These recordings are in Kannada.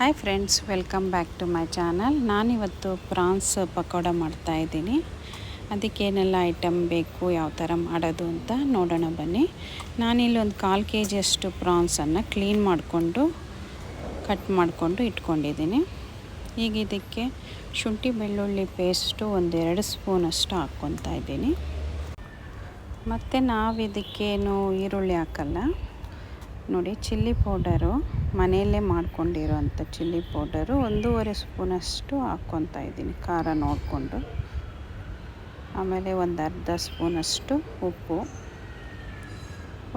Hi friends welcome back to my channel ನಾನಿವತ್ತು ಪ್ರಾನ್ಸ್ ಪಕೋಡ ಮಾಡ್ತಾಯಿದ್ದೀನಿ ಅದಕ್ಕೇನೆಲ್ಲ ಐಟಮ್ ಬೇಕು, ಯಾವ ಥರ ಮಾಡೋದು ಅಂತ ನೋಡೋಣ ಬನ್ನಿ. ನಾನಿಲ್ಲಿ ಒಂದು ಕಾಲು ಕೆ ಜಿಯಷ್ಟು ಪ್ರಾನ್ಸನ್ನು ಕ್ಲೀನ್ ಮಾಡಿಕೊಂಡು ಕಟ್ ಮಾಡಿಕೊಂಡು ಇಟ್ಕೊಂಡಿದ್ದೀನಿ. ಈಗ ಇದಕ್ಕೆ ಶುಂಠಿ ಬೆಳ್ಳುಳ್ಳಿ ಪೇಸ್ಟು ಒಂದೆರಡು ಸ್ಪೂನಷ್ಟು ಹಾಕ್ಕೊತಾ ಇದ್ದೀನಿ. ಮತ್ತು ನಾವು ಇದಕ್ಕೇನು ಈರುಳ್ಳಿ ಹಾಕಲ್ಲ. ನೋಡಿ, ಚಿಲ್ಲಿ ಪೌಡರು ಮನೆಯಲ್ಲೇ ಮಾಡ್ಕೊಂಡಿರೋಂಥ ಚಿಲ್ಲಿ ಪೌಡರು ಒಂದೂವರೆ ಸ್ಪೂನಷ್ಟು ಹಾಕ್ಕೊತಾ ಇದ್ದೀನಿ, ಖಾರ ನೋಡಿಕೊಂಡು. ಆಮೇಲೆ ಒಂದು ಅರ್ಧ ಸ್ಪೂನಷ್ಟು ಉಪ್ಪು,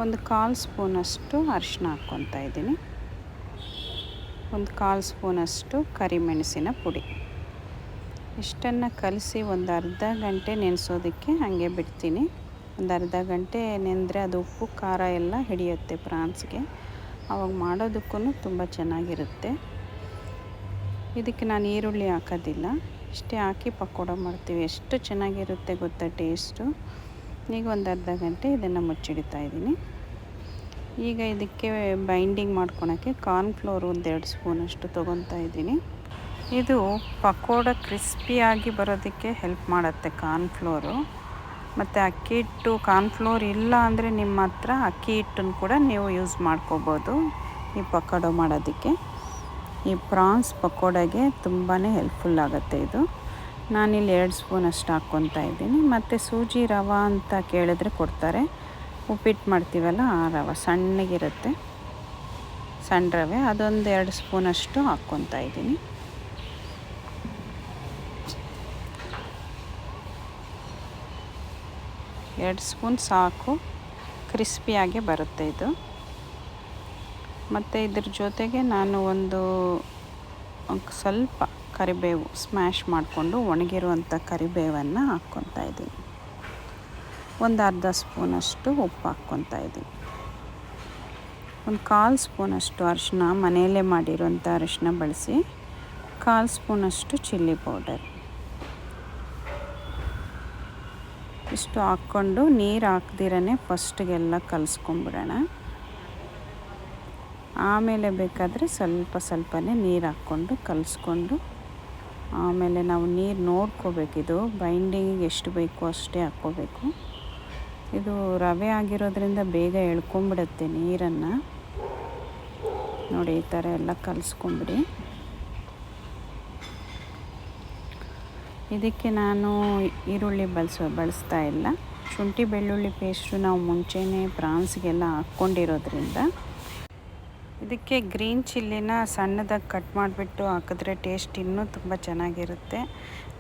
ಒಂದು ಕಾಲು ಸ್ಪೂನಷ್ಟು ಅರಿಶಿನ ಹಾಕ್ಕೊತಾ ಇದ್ದೀನಿ, ಒಂದು ಕಾಲು ಸ್ಪೂನಷ್ಟು ಕರಿಮೆಣಸಿನ ಪುಡಿ. ಇಷ್ಟನ್ನು ಕಲಸಿ ಒಂದು ಅರ್ಧ ಗಂಟೆ ನೆನೆಸೋದಕ್ಕೆ ಹಾಗೆ ಬಿಡ್ತೀನಿ. ಒಂದು ಅರ್ಧ ಗಂಟೆ ನೆಂದರೆ ಅದು ಉಪ್ಪು, ಖಾರ ಎಲ್ಲ ಹಿಡಿಯುತ್ತೆ ಪ್ರಾನ್ಸ್ಗೆ ಅವಾಗ ಮಾಡೋದಕ್ಕೂ ತುಂಬ ಚೆನ್ನಾಗಿರುತ್ತೆ. ಇದಕ್ಕೆ ನಾನು ಈರುಳ್ಳಿ ಹಾಕೋದಿಲ್ಲ. ಇಷ್ಟೇ ಹಾಕಿ ಪಕೋಡ ಮಾಡ್ತೀವಿ. ಎಷ್ಟು ಚೆನ್ನಾಗಿರುತ್ತೆ ಗೊತ್ತಾ ಟೇಸ್ಟು? ಈಗ ಒಂದು ಅರ್ಧ ಗಂಟೆ ಇದನ್ನು ಮುಚ್ಚಿಡ್ತಾ ಇದ್ದೀನಿ. ಈಗ ಇದಕ್ಕೆ ಬೈಂಡಿಂಗ್ ಮಾಡ್ಕೊಳಕ್ಕೆ ಕಾರ್ನ್ಫ್ಲೋರ್ ಒಂದೆರಡು ಸ್ಪೂನಷ್ಟು ತೊಗೊತಾ ಇದ್ದೀನಿ. ಇದು ಪಕೋಡ ಕ್ರಿಸ್ಪಿಯಾಗಿ ಬರೋದಕ್ಕೆ ಹೆಲ್ಪ್ ಮಾಡುತ್ತೆ ಕಾರ್ನ್ಫ್ಲೋರು ಮತ್ತು ಅಕ್ಕಿ ಹಿಟ್ಟು, ಕಾರ್ನ್ಫ್ಲೋರ್ ಇಲ್ಲ ಅಂದರೆ ನಿಮ್ಮ ಹತ್ರ ಅಕ್ಕಿ ಹಿಟ್ಟನ್ನು ಕೂಡ ನೀವು ಯೂಸ್ ಮಾಡ್ಕೋಬೋದು. ಈ ಪಕೋಡ ಮಾಡೋದಕ್ಕೆ. ಈ ಪ್ರಾನ್ಸ್ ಪಕೋಡಗೆ ತುಂಬಾ ಹೆಲ್ಪ್ಫುಲ್ ಆಗುತ್ತೆ ಇದು. ನಾನಿಲ್ಲಿ ಎರಡು ಸ್ಪೂನ್ ಅಷ್ಟು ಹಾಕ್ಕೊತಾ ಇದ್ದೀನಿ. ಮತ್ತು ಸೂಜಿ ರವೆ ಅಂತ ಕೇಳಿದ್ರೆ ಕೊಡ್ತಾರೆ. ಉಪ್ಪಿಟ್ಟು ಮಾಡ್ತೀವಲ್ಲ ಆ ರವೆ, ಸಣ್ಣಗಿರುತ್ತೆ. ಸಣ್ಣ ರವೆ, ಅದೊಂದು ಎರಡು ಸ್ಪೂನಷ್ಟು ಹಾಕ್ಕೊತಾ ಇದ್ದೀನಿ. ಎರಡು ಸ್ಪೂನ್ ಸಾಕು. ಕ್ರಿಸ್ಪಿಯಾಗಿ ಬರುತ್ತೆ ಇದು. ಮತ್ತು ಇದ್ರ ಜೊತೆಗೆ ನಾನು ಒಂದು, ಸ್ವಲ್ಪ ಕರಿಬೇವು ಸ್ಮ್ಯಾಶ್ ಮಾಡಿಕೊಂಡು ಒಣಗಿರುವಂಥ ಕರಿಬೇವನ್ನು ಹಾಕ್ಕೊತಾ ಇದ್ದೀನಿ. ಒಂದು ಅರ್ಧ ಸ್ಪೂನಷ್ಟು ಉಪ್ಪು ಹಾಕ್ಕೊತಾ ಇದ್ದೀನಿ. ಒಂದು ಕಾಲು ಸ್ಪೂನಷ್ಟು ಅರಿಶಿನ ಮನೆಯಲ್ಲೇ ಮಾಡಿರುವಂಥ ಅರಿಶಿನ ಬಳಸಿ, ಕಾಲು ಸ್ಪೂನಷ್ಟು ಚಿಲ್ಲಿ ಪೌಡರ್. ಇಷ್ಟು ಹಾಕ್ಕೊಂಡು ನೀರು ಹಾಕ್ದಿರೇ ಫಸ್ಟಿಗೆಲ್ಲ ಕಲಿಸ್ಕೊಂಬಿಡೋಣ. ಆಮೇಲೆ ಬೇಕಾದರೆ ಸ್ವಲ್ಪ ಸ್ವಲ್ಪನೇ ನೀರು ಹಾಕ್ಕೊಂಡು ಕಲಿಸ್ಕೊಂಡು ಆಮೇಲೆ ನಾವು ನೀರು ನೋಡ್ಕೋಬೇಕಿದು ಬೈಂಡಿಂಗಿಗೆ ಎಷ್ಟು ಬೇಕು ಅಷ್ಟೇ ಹಾಕ್ಕೋಬೇಕು. ಇದು ರವೆ ಆಗಿರೋದ್ರಿಂದ ಬೇಗ ಎಳ್ಕೊಂಬಿಡುತ್ತೆ ನೀರನ್ನು. ನೋಡಿ ಈ ಥರ ಎಲ್ಲ ಕಲಿಸ್ಕೊಂಬಿಡಿ. ಇದಕ್ಕೆ ನಾನು ಈರುಳ್ಳಿ ಬಳಸೋ, ಬಳಸ್ತಾ ಇಲ್ಲ. ಶುಂಠಿ, ಬೆಳ್ಳುಳ್ಳಿ ಪೇಸ್ಟು ನಾವು ಮುಂಚೆನೇ ಪ್ರಾನ್ಸ್ಗೆಲ್ಲ ಹಾಕ್ಕೊಂಡಿರೋದ್ರಿಂದ. ಇದಕ್ಕೆ ಗ್ರೀನ್ ಚಿಲ್ಲಿನ ಸಣ್ಣದಾಗಿ ಕಟ್ ಮಾಡಿಬಿಟ್ಟು ಹಾಕಿದ್ರೆ ಟೇಸ್ಟ್ ಇನ್ನೂ ತುಂಬ ಚೆನ್ನಾಗಿರುತ್ತೆ.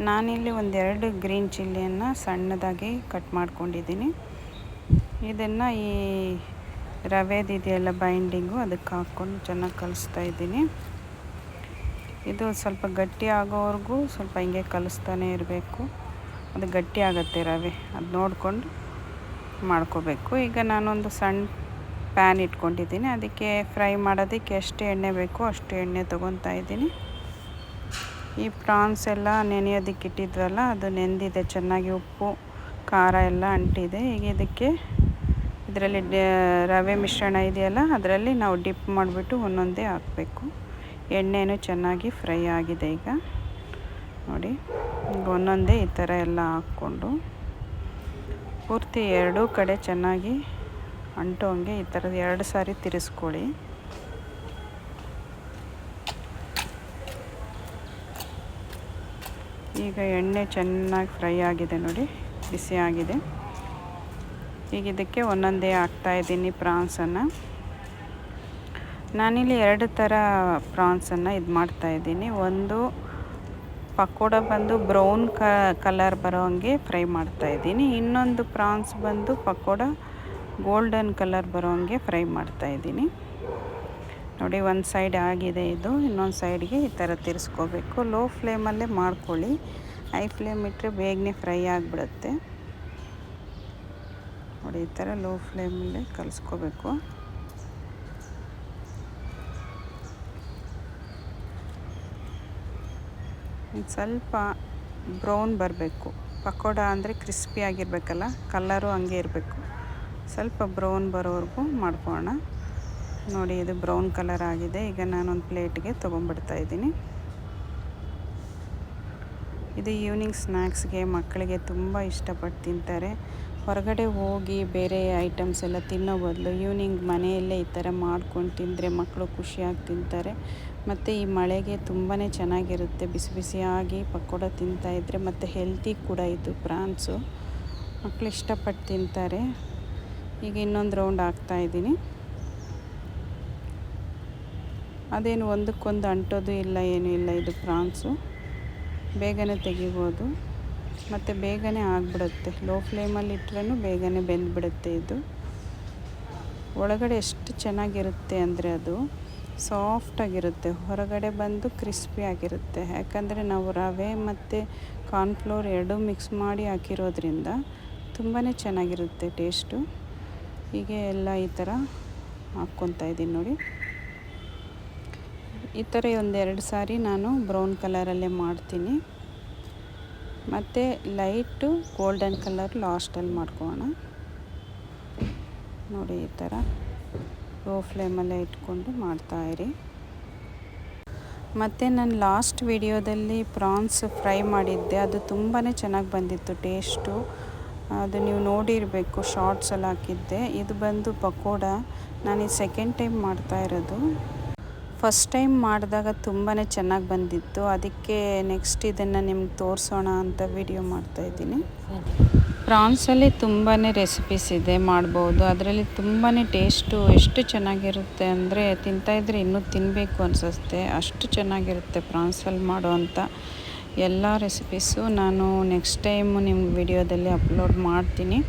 ನಾನಿಲ್ಲಿ ಒಂದೆರಡು ಗ್ರೀನ್ ಚಿಲ್ಲಿಯನ್ನು ಸಣ್ಣದಾಗಿ ಕಟ್ ಮಾಡ್ಕೊಂಡಿದ್ದೀನಿ. ಇದನ್ನು ಈ ರವೆದಿದೆಯಲ್ಲ ಬೈಂಡಿಂಗು ಅದಕ್ಕೆ ಹಾಕ್ಕೊಂಡು ಚೆನ್ನಾಗಿ ಕಲಿಸ್ತಾ ಇದ್ದೀನಿ. ಇದು ಸ್ವಲ್ಪ ಗಟ್ಟಿ ಆಗೋವರೆಗೂ ಸ್ವಲ್ಪ ಹಿಂಗೆ ಕಲಿಸ್ತಾನೆ ಇರಬೇಕು. ಅದು ಗಟ್ಟಿ ಆಗುತ್ತೆ ರವೆ. ಅದು ನೋಡಿಕೊಂಡು ಮಾಡ್ಕೋಬೇಕು. ಈಗ ನಾನೊಂದು ಸಣ್ಣ ಪ್ಯಾನ್ ಇಟ್ಕೊಂಡಿದ್ದೀನಿ. ಅದಕ್ಕೆ ಫ್ರೈ ಮಾಡೋದಕ್ಕೆ ಎಷ್ಟು ಎಣ್ಣೆ ಬೇಕೋ ಅಷ್ಟು ಎಣ್ಣೆ ತೊಗೊತಾ ಇದ್ದೀನಿ. ಈ ಪ್ರಾನ್ಸ್ ಎಲ್ಲ ನೆನೆಯೋದಕ್ಕೆ ಇಟ್ಟಿದ್ವಲ್ಲ, ಅದು ನೆಂದಿದೆ. ಚೆನ್ನಾಗಿ ಉಪ್ಪು, ಖಾರ ಎಲ್ಲ ಅಂಟಿದೆ. ಈಗ ಇದಕ್ಕೆ ಇದರಲ್ಲಿ ರವೆ ಮಿಶ್ರಣ ಇದೆಯಲ್ಲ, ಅದರಲ್ಲಿ ನಾವು ಡಿಪ್ ಮಾಡಿಬಿಟ್ಟು ಒಂದೊಂದೇ ಹಾಕಬೇಕು. ಎಣ್ಣೆನೂ ಚೆನ್ನಾಗಿ ಫ್ರೈ ಆಗಿದೆ ಈಗ. ನೋಡಿ, ಈಗ ಒಂದೊಂದೇ ಈ ಥರ ಎಲ್ಲ ಹಾಕ್ಕೊಂಡು ಪೂರ್ತಿ ಎರಡೂ ಕಡೆ ಚೆನ್ನಾಗಿ ಅಂಟೋಂಗೆ ಈ ಥರದ ಎರಡು ಸಾರಿ ತಿರುಸ್ಕೊಳ್ಳಿ. ಈಗ ಎಣ್ಣೆ ಚೆನ್ನಾಗಿ ಫ್ರೈ ಆಗಿದೆ ನೋಡಿ, ಬಿಸಿ ಆಗಿದೆ. ಈಗ ಇದಕ್ಕೆ ಒಂದೊಂದೇ ಹಾಕ್ತಾಯಿದ್ದೀನಿ ಪ್ರಾನ್ಸನ್ನು. ನಾನಿಲ್ಲಿ ಎರಡು ಥರ ಪ್ರಾನ್ಸನ್ನು ಇದು ಮಾಡ್ತಾಯಿದ್ದೀನಿ ಒಂದು ಪಕೋಡ ಬಂದು ಬ್ರೌನ್ ಕ, ಕಲರ್ ಬರೋ ಹಂಗೆ ಫ್ರೈ ಮಾಡ್ತಾಯಿದ್ದೀನಿ ಇನ್ನೊಂದು ಪ್ರಾನ್ಸ್ ಬಂದು ಪಕೋಡ ಗೋಲ್ಡನ್ ಕಲರ್ ಬರೋ ಹಂಗೆ ಫ್ರೈ ಮಾಡ್ತಾಯಿದ್ದೀನಿ ನೋಡಿ, ಒಂದು ಸೈಡ್ ಆಗಿದೆ ಇದು. ಇನ್ನೊಂದು ಸೈಡ್ಗೆ ಈ ಥರ ತಿರ್ಸ್ಕೋಬೇಕು. ಲೋ ಫ್ಲೇಮಲ್ಲೇ ಮಾಡ್ಕೊಳ್ಳಿ. ಹೈ ಫ್ಲೇಮ್ ಇಟ್ಟರೆ ಬೇಗನೆ ಫ್ರೈ ಆಗಿಬಿಡುತ್ತೆ. ನೋಡಿ, ಈ ಥರ ಲೋ ಫ್ಲೇಮಲ್ಲೇ ಕಲಿಸ್ಕೋಬೇಕು. ಸ್ವಲ್ಪ ಬ್ರೌನ್ ಬರಬೇಕು. ಪಕೋಡ ಅಂದರೆ ಕ್ರಿಸ್ಪಿ ಆಗಿರಬೇಕಲ್ಲ ಕಲ್ಲರು ಹಂಗೆ ಇರಬೇಕು. ಸ್ವಲ್ಪ ಬ್ರೌನ್ ಬರೋವರೆಗೂ ಮಾಡ್ಕೊಳ್ಳೋಣ. ನೋಡಿ, ಇದು ಬ್ರೌನ್ ಕಲರ್ ಆಗಿದೆ. ಈಗ ನಾನೊಂದು ಪ್ಲೇಟ್ಗೆ ತೊಗೊಂಡ್ಬಿಡ್ತಾ ಇದ್ದೀನಿ. ಇದು ಈವ್ನಿಂಗ್ ಸ್ನ್ಯಾಕ್ಸ್ಗೆ ಮಕ್ಕಳಿಗೆ ತುಂಬ ಇಷ್ಟಪಟ್ಟು ತಿಂತಾರೆ. ಹೊರಗಡೆ ಹೋಗಿ ಬೇರೆ ಐಟಮ್ಸ್ ಎಲ್ಲ ತಿನ್ನೋ ಬದಲು ಈವ್ನಿಂಗ್ ಮನೆಯಲ್ಲೇ ಈ ಥರ ಮಾಡ್ಕೊಂಡು ತಿಂದರೆ ಮಕ್ಕಳು ಖುಷಿಯಾಗಿ ತಿಂತಾರೆ. ಮತ್ತು ಈ ಮಳೆಗೆ ತುಂಬಾ ಚೆನ್ನಾಗಿರುತ್ತೆ. ಬಿಸಿ ಬಿಸಿಯಾಗಿ ಪಕೋಡ ತಿಂತಾಯಿದ್ರೆ ಮತ್ತು ಹೆಲ್ತಿ ಕೂಡ ಇದು ಪ್ರಾನ್ಸು. ಮಕ್ಕಳು ಇಷ್ಟಪಟ್ಟು ತಿಂತಾರೆ. ಈಗ ಇನ್ನೊಂದು ರೌಂಡ್ ಹಾಕ್ತಾಯಿದ್ದೀನಿ ಅದೇನು ಒಂದಕ್ಕೊಂದು ಅಂಟೋದು ಇಲ್ಲ, ಏನೂ ಇಲ್ಲ, ಇದು ಪ್ರಾನ್ಸು. ಬೇಗನೆ ತೆಗಿಬೋದು. ಮತ್ತು ಬೇಗನೆ ಆಗಿಬಿಡುತ್ತೆ. ಲೋ ಫ್ಲೇಮಲ್ಲಿ ಇಟ್ರೂ ಬೇಗನೆ ಬೆಂದ್ಬಿಡುತ್ತೆ ಇದು. ಒಳಗಡೆ ಎಷ್ಟು ಚೆನ್ನಾಗಿರುತ್ತೆ ಅಂದರೆ ಅದು. ಸಾಫ್ಟಾಗಿರುತ್ತೆ ಹೊರಗಡೆ ಬಂದು ಕ್ರಿಸ್ಪಿ ಆಗಿರುತ್ತೆ. ಯಾಕಂದರೆ ನಾವು ರವೆ ಮತ್ತು ಕಾರ್ನ್ಫ್ಲೋರ್ ಎರಡೂ ಮಿಕ್ಸ್ ಮಾಡಿ ಹಾಕಿರೋದ್ರಿಂದ ತುಂಬಾ ಚೆನ್ನಾಗಿರುತ್ತೆ ಟೇಸ್ಟು. ಹೀಗೆ ಎಲ್ಲ ಈ ಥರ ಹಾಕ್ಕೊತಾ ಇದ್ದೀನಿ ನೋಡಿ. ಈ ಥರ ಒಂದೆರಡು ಸಾರಿ ನಾನು ಬ್ರೌನ್ ಕಲರಲ್ಲೇ ಮಾಡ್ತೀನಿ. ಮತ್ತು ಲೈಟು ಗೋಲ್ಡನ್ ಕಲರ್ ಲಾಸ್ಟಲ್ಲಿ ಮಾಡ್ಕೊಳ್ಳೋಣ. ನೋಡಿ ಈ ಥರ. ಲೋ ಫ್ಲೇಮಲ್ಲೇ ಇಟ್ಕೊಂಡು ಮಾಡ್ತಾಯಿರಿ ಮತ್ತು ನಾನು ಲಾಸ್ಟ್ ವಿಡಿಯೋದಲ್ಲಿ ಪ್ರಾನ್ಸ್ ಫ್ರೈ ಮಾಡಿದ್ದೆ. ಅದು ತುಂಬಾ ಚೆನ್ನಾಗಿ ಬಂದಿತ್ತು ಟೇಸ್ಟು ಅದು ನೀವು ನೋಡಿರಬೇಕು ಶಾರ್ಟ್ಸಲ್ಲಿ ಹಾಕಿದ್ದೆ. ಇದು ಬಂದು ಪಕೋಡ. ನಾನು ಸೆಕೆಂಡ್ ಟೈಮ್ ಮಾಡ್ತಾ ಇರೋದು. ಫಸ್ಟ್ ಟೈಮ್ ಮಾಡಿದಾಗ ತುಂಬಾ ಚೆನ್ನಾಗಿ ಬಂದಿತ್ತು. ಅದಕ್ಕೆ ನೆಕ್ಸ್ಟ್ ಇದನ್ನು ನಿಮ್ಗೆ ತೋರಿಸೋಣ ಅಂತ ವಿಡಿಯೋ ಮಾಡ್ತಾಯಿದ್ದೀನಿ ಪ್ರಾನ್ಸಲ್ಲಿ ತುಂಬಾ ರೆಸಿಪೀಸ್ ಇದೆ, ಮಾಡ್ಬೋದು. ಅದರಲ್ಲಿ ತುಂಬಾ ಟೇಸ್ಟು ಎಷ್ಟು ಚೆನ್ನಾಗಿರುತ್ತೆ ಅಂದರೆ ತಿಂತಾಯಿದ್ರೆ ಇನ್ನೂ ತಿನ್ನಬೇಕು ಅನಿಸುತ್ತೆ. ಅಷ್ಟು ಚೆನ್ನಾಗಿರುತ್ತೆ ಪ್ರಾನ್ಸಲ್ಲಿ ಮಾಡೋ ಅಂಥ ಎಲ್ಲ ರೆಸಿಪೀಸು ನಾನು ನೆಕ್ಸ್ಟ್ ಟೈಮು ನಿಮ್ಮ ವಿಡಿಯೋದಲ್ಲಿ ಅಪ್ಲೋಡ್ ಮಾಡ್ತೀನಿ.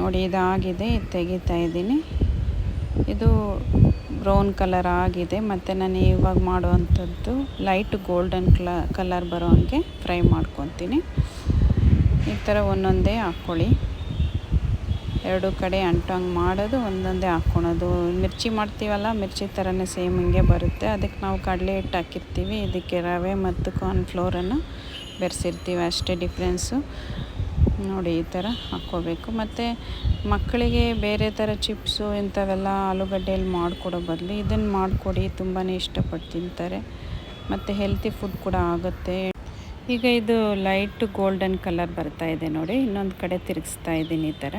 ನೋಡಿ, ಇದಾಗಿದೆ, ತೆಗಿತಾ ಇದ್ದೀನಿ. ಇದು ಬ್ರೌನ್ ಕಲರ್ ಆಗಿದೆ. ಮತ್ತು ನಾನು ಇವಾಗ ಮಾಡುವಂಥದ್ದು ಲೈಟ್ ಗೋಲ್ಡನ್ ಕ್ಲ ಕಲರ್ ಬರೋ ಹಾಗೆ ಫ್ರೈ ಮಾಡ್ಕೊತೀನಿ. ಈ ಥರ ಒಂದೊಂದೇ ಹಾಕ್ಕೊಳ್ಳಿ. ಎರಡು ಕಡೆ ಅಂಟಂಗೆ ಮಾಡೋದು, ಒಂದೊಂದೇ ಹಾಕ್ಕೊಳೋದು. ಮಿರ್ಚಿ ಮಾಡ್ತೀವಲ್ಲ, ಮಿರ್ಚಿ ಥರನೇ ಸೇಮ್ ಹಿಂಗೆ ಬರುತ್ತೆ. ಅದಕ್ಕೆ ನಾವು ಕಡಲೆ ಹಿಟ್ಟು ಹಾಕಿರ್ತೀವಿ. ಇದಕ್ಕೆ ರವೆ ಮತ್ತು ಕಾರ್ನ್ಫ್ಲೋರನ್ನು ಬೆರೆಸಿರ್ತೀವಿ. ಅಷ್ಟೇ ಡಿಫ್ರೆನ್ಸು. ನೋಡಿ, ಈ ಥರ ಹಾಕ್ಕೋಬೇಕು. ಮತ್ತು ಮಕ್ಕಳಿಗೆ ಬೇರೆ ಥರ ಚಿಪ್ಸು ಇಂಥವೆಲ್ಲ ಆಲೂಗಡ್ಡೆಯಲ್ಲಿ ಮಾಡಿಕೊಡೋ ಬದಲು ಇದನ್ನು ಮಾಡಿಕೊಡಿ. ತುಂಬಾ ಇಷ್ಟಪಟ್ಟು ತಿಂತಾರೆ. ಮತ್ತು ಹೆಲ್ತಿ ಫುಡ್ ಕೂಡ ಆಗುತ್ತೆ. ಈಗ ಇದು ಲೈಟ್ ಗೋಲ್ಡನ್ ಕಲರ್ ಬರ್ತಾ ಇದೆ ನೋಡಿ. ಇನ್ನೊಂದು ಕಡೆ ತಿರುಗಿಸ್ತಾ ಇದ್ದೀನಿ ಈ ಥರ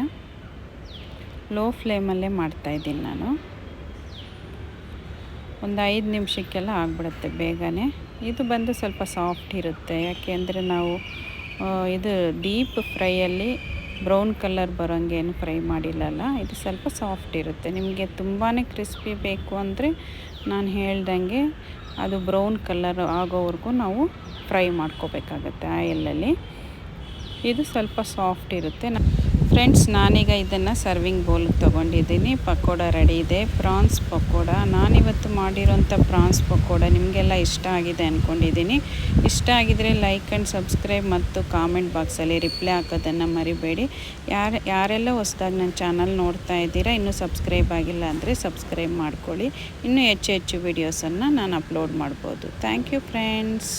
ಲೋ ಫ್ಲೇಮಲ್ಲೇ ಮಾಡ್ತಾ ಇದ್ದೀನಿ ನಾನು. ಒಂದು ಐದು ನಿಮಿಷಕ್ಕೆಲ್ಲ ಆಗಿಬಿಡುತ್ತೆ ಬೇಗನೆ. ಇದು ಬಂದು ಸ್ವಲ್ಪ ಸಾಫ್ಟ್ ಇರುತ್ತೆ. ಯಾಕೆ ಅಂದರೆ ನಾವು ಇದು ಡೀಪ್ ಫ್ರೈಯಲ್ಲಿ ಬ್ರೌನ್ ಕಲರ್ ಬರೋಂಗೇನು ಫ್ರೈ ಮಾಡಿಲ್ಲಲ್ಲ, ಇದು ಸ್ವಲ್ಪ ಸಾಫ್ಟ್ ಇರುತ್ತೆ. ನಿಮಗೆ ತುಂಬಾ ಕ್ರಿಸ್ಪಿ ಬೇಕು ಅಂದರೆ ನಾನು ಹೇಳ್ದಂಗೆ ಅದು ಬ್ರೌನ್ ಕಲರ್ ಆಗೋವರೆಗೂ ನಾವು ಫ್ರೈ ಮಾಡ್ಕೋಬೇಕಾಗತ್ತೆ ಆಯಿಲಲ್ಲಿ ಇದು ಸ್ವಲ್ಪ ಸಾಫ್ಟ್ ಇರುತ್ತೆ. ಫ್ರೆಂಡ್ಸ್, ನಾನೀಗ ಇದನ್ನು ಸರ್ವಿಂಗ್ ಬೌಲ್ಗೆ ತೊಗೊಂಡಿದ್ದೀನಿ. ಪಕೋಡ ರೆಡಿ ಇದೆ. ಪ್ರಾನ್ಸ್ ಪಕೋಡ. ನಾನಿವತ್ತು ಮಾಡಿರೋಂಥ ಪ್ರಾನ್ಸ್ ಪಕೋಡ ನಿಮಗೆಲ್ಲ ಇಷ್ಟ ಆಗಿದೆ ಅಂದ್ಕೊಂಡಿದ್ದೀನಿ ಇಷ್ಟ ಆಗಿದರೆ ಲೈಕ್ ಆ್ಯಂಡ್ ಸಬ್ಸ್ಕ್ರೈಬ್ ಮತ್ತು ಕಾಮೆಂಟ್ ಬಾಕ್ಸಲ್ಲಿ ರಿಪ್ಲೈ ಹಾಕೋದನ್ನು ಮರಿಬೇಡಿ. ಯಾರು, ಯಾರೆಲ್ಲ ಹೊಸ್ದಾಗಿ ನನ್ನ ಚಾನಲ್ ನೋಡ್ತಾ ಇದ್ದೀರಾ, ಇನ್ನೂ ಸಬ್ಸ್ಕ್ರೈಬ್ ಆಗಿಲ್ಲ ಅಂದರೆ ಸಬ್ಸ್ಕ್ರೈಬ್ ಮಾಡ್ಕೊಳ್ಳಿ. ಇನ್ನೂ ಹೆಚ್ಚು ಹೆಚ್ಚು ವೀಡಿಯೋಸನ್ನು ನಾನು ಅಪ್ಲೋಡ್ ಮಾಡ್ಬೋದು. Thank you friends